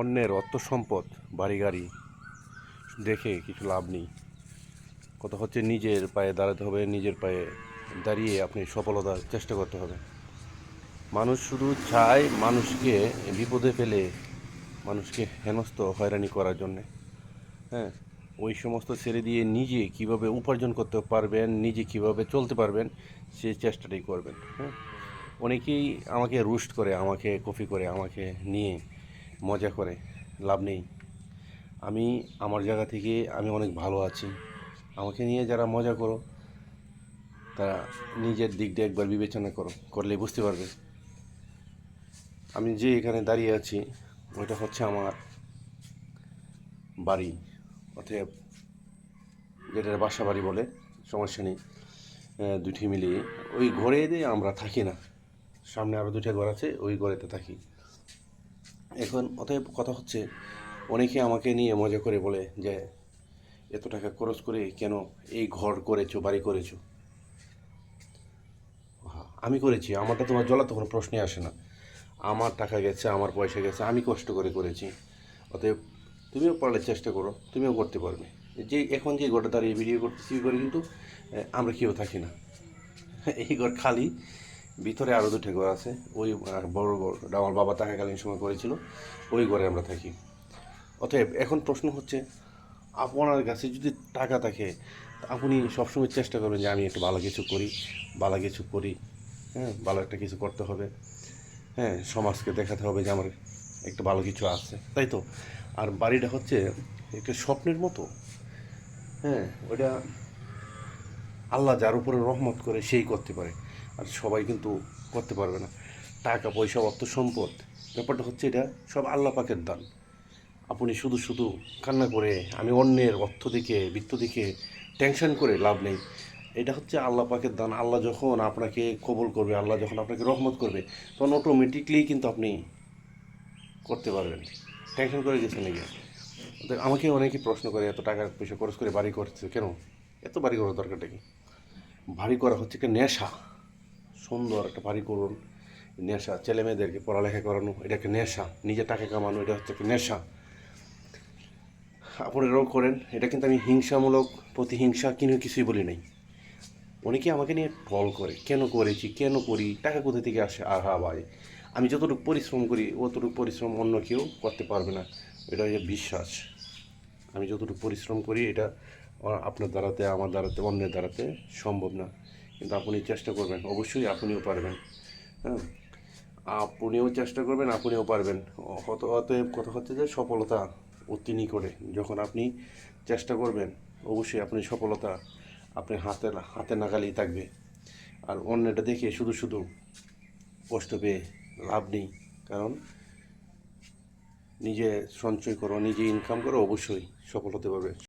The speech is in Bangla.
অন্যের অর্থ সম্পদ, বাড়ি গাড়ি, দেখে কিছু লাভ নেই। কথা হচ্ছে নিজের পায়ে দাঁড়াতে হবে, নিজের পায়ে দাঁড়িয়ে আপনি সফলতার চেষ্টা করতে হবে। মানুষ শুধু চায় মানুষকে বিপদে ফেলে, মানুষকে হেনস্থ, হয়রানি করার জন্যে। হ্যাঁ ওই সমস্ত ছেড়ে দিয়ে নিজে কীভাবে উপার্জন করতে পারবেন, নিজে কীভাবে চলতে পারবেন, সে চেষ্টাটাই করবেন। হ্যাঁ অনেকেই আমাকে রুস্ট করে, আমাকে কপি করে, আমাকে নিয়ে মজা করে, লাভ নেই। আমি আমার জায়গা থেকে আমি অনেক ভালো আছি। আমাকে নিয়ে যারা মজা করো, তারা নিজের দিকটা একবার বিবেচনা করো করলে বুঝতে পারবে। আমি যে এখানে দাঁড়িয়ে আছি, ওইটা হচ্ছে আমার বাড়ি, অতএব যেটা বাসা বাড়ি বলে সমস্যা নেই দুটি মিলিয়ে। ওই ঘরে আমরা থাকি না, সামনে আরও দুটা ঘর আছে, ওই ঘরেতে থাকি। এখন অতএব কথা হচ্ছে, অনেকে আমাকে নিয়ে মজা করে বলে যে, এত টাকা খরচ করে কেন এই ঘর করেছ, বাড়ি করেছ? আমি করেছি, আমারটা তোমার জ্বলা তো কোনো প্রশ্নই আসে না। আমার টাকা গেছে, আমার পয়সা গেছে, আমি কষ্ট করে করেছি। অতএব তুমিও পারলে চেষ্টা করো, তুমিও করতে পারবে। যে, এখন যে ঘরটা দাঁড়িয়ে ভিডিও করতেছি ঘরে কিন্তু আমরা কেউ থাকি না। এই ঘর খালি ভিতরে আরও দুটো ঘর আছে। ওই বড় ঘর আমার বাবা থাকাকালীন সময় করেছিল, ওই ঘরে আমরা থাকি। অতএব এখন প্রশ্ন হচ্ছে, আপনার কাছে যদি টাকা থাকে, আপনি সবসময় চেষ্টা করবেন যে আমি একটু ভালো কিছু করি, ভালো কিছু করি হ্যাঁ ভালো একটা কিছু করতে হবে হ্যাঁ সমাজকে দেখাতে হবে যে আমার একটু ভালো কিছু আছে, তাই তো? আর বাড়িটা হচ্ছে একটা স্বপ্নের মতো হ্যাঁ ওটা আল্লাহ যার উপরে রহমত করে সেই করতে পারে। আর সবাই কিন্তু করতে পারবে না। টাকা, পয়সা, অর্থ, সম্পদ, ব্যাপারটা হচ্ছে এটা সব আল্লাহ পাকের দান। আপনি শুধু শুধু কান্না করে, আমি অন্যের অর্থ দিকে বৃত্ত দিকে টেনশন করে লাভ নেই। এটা হচ্ছে আল্লাহ পাকের দান। আল্লাহ যখন আপনাকে কবল করবে, আল্লাহ যখন আপনাকে রহমত করবে, তখন অটোমেটিকলি কিন্তু আপনি করতে পারবেন। টেনশন করে গেছেন নাকি আমাকে অনেকে প্রশ্ন করে, এত টাকা পয়সা খরচ করে বাড়ি করছে কেন? এত বাড়ি করার দরকারটা কি? বাড়ি করা হচ্ছে একটা নেশা? সুন্দর একটা বাড়ি করুন, নেশা, ছেলে মেয়েদেরকে পড়ালেখা করানো, এটা একটা নেশা, নিজে টাকা কামানো, এটা হচ্ছে একটা নেশা। আপনারাও করেন, এটা কিন্তু আমি হিংসামূলক, প্রতিহিংসা, কিনে কিছুই বলি নাই। অনেকে আমাকে নিয়ে ট্রল করে, কেন করেছি, কেন করি, টাকা কোথা থেকে আসে আহা ভাই, আমি যতটুকু পরিশ্রম করি, অতটুকু পরিশ্রম অন্য কেউ করতে পারবে না, এটা হচ্ছে বিশ্বাস। আমি যতটুকু পরিশ্রম করি, এটা আপনার দ্বারাতে, আমার দ্বারাতে, অন্যের দ্বারাতে সম্ভব না। কিন্তু আপনি চেষ্টা করবেন। অবশ্যই আপনিও পারবেন। হ্যাঁ? আপনিও চেষ্টা করবেন, আপনিও পারবেন। হত অতএব কথা হচ্ছে যে সফলতা অতি নিকটে। যখন আপনি চেষ্টা করবেন, অবশ্যই আপনি সফলতা আপনি হাতে হাতে নাগালেই থাকবে। আর অন্যটা দেখে শুধু শুধু কষ্ট পেয়ে লাভ নেই। কারণ নিজে সঞ্চয় করো, নিজে ইনকাম করো, অবশ্যই সফল হতে পারবে